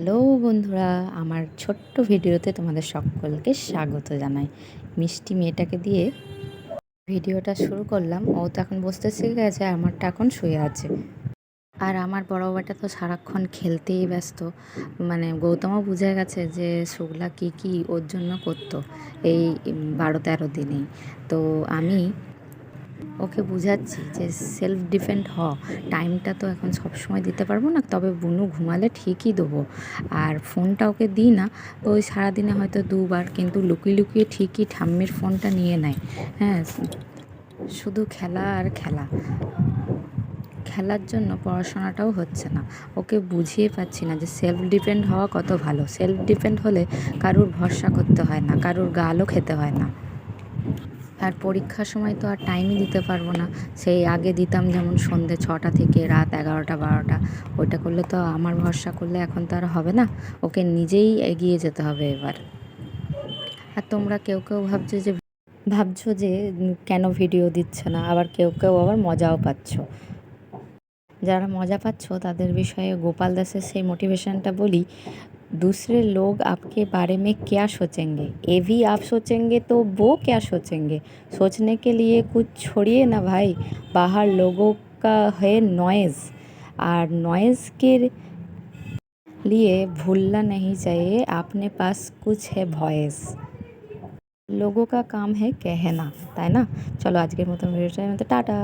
Hello বন্ধুরা, আমার ছোট্ট ভিডিওতে তোমাদের সকলকে স্বাগত জানাই। মিষ্টি মেয়েটাকে দিয়ে ভিডিওটা শুরু করলাম। ও তো এখন বসতে শিখে গেছে আমারটা এখন শুয়ে আছে। আর আমার বড় বাবাটা তো সারাক্ষণ খেলতেই ব্যস্ত। মানে গৌতমও বুঝে গেছে যে শুক্লা কী কী ওর জন্য করতো এই বারো তেরো দিনেই। তো আমি ওকে বুঝাচ্ছি যে সেলফ ডিফেন্ড হ টাইমটা তো এখন সব সময় দিতে পারব না, তবে বুনু ঘুমালে ঠিকই দেবো। আর ফোনটা ওকে দিই না ওই সারাদিনে হয়তো দুবার কিন্তু লুকিয়ে লুকিয়ে ঠিকই ঠাম্মির ফোনটা নিয়ে নেয়। হ্যাঁ শুধু খেলা আর খেলা। খেলার জন্য পড়াশোনাটাও হচ্ছে না। ওকে বুঝিয়ে পাচ্ছি না যে সেলফ ডিপেন্ড হওয়া কত ভালো। সেলফ ডিপেন্ড হলে কারুর ভরসা করতে হয় না, কারুর গালও খেতে হয় না। আর পরীক্ষার সময় তো আর টাইমই দিতে পারব না। সেই আগে দিতাম যেমন সন্ধে ছটা থেকে রাত এগারোটা, বারোটা। ওইটা করলে তো আমার ভরসা করলে এখন তো আর হবে না। ওকে নিজেই এগিয়ে যেতে হবে এবার। আর তোমরা কেউ কেউ ভাবছ যে ভাবছ যে কেন ভিডিও দিচ্ছে না? আবার কেউ কেউ আবার মজাও পাচ্ছ। যারা মজা পাচ্ছ, তাদের বিষয়ে গোপাল দাসের সেই মোটিভেশনটা বলি दूसरे लोग आपके बारे में क्या सोचेंगे ये भी आप सोचेंगे तो वो क्या सोचेंगे सोचने के लिए कुछ छोड़िए ना भाई बाहर लोगों का है नॉइज़ और नॉइज़ के लिए भूलना नहीं चाहिए अपने पास कुछ है ভয়েস লোগো কা কাম হে कहना তাই না চলো আজকের মতন ভিডিওটার মতো টাটা